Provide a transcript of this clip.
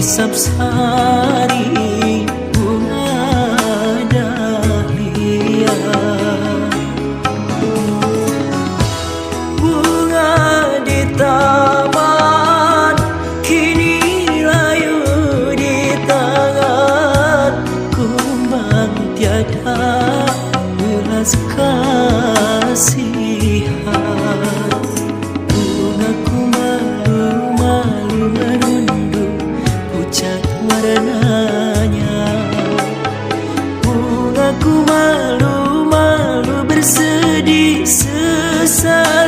Sapsari bunga dahlia. Bunga di taman Kini layu di tangan Kumbang tiada belas Bungaku malu-malu bersedih sesak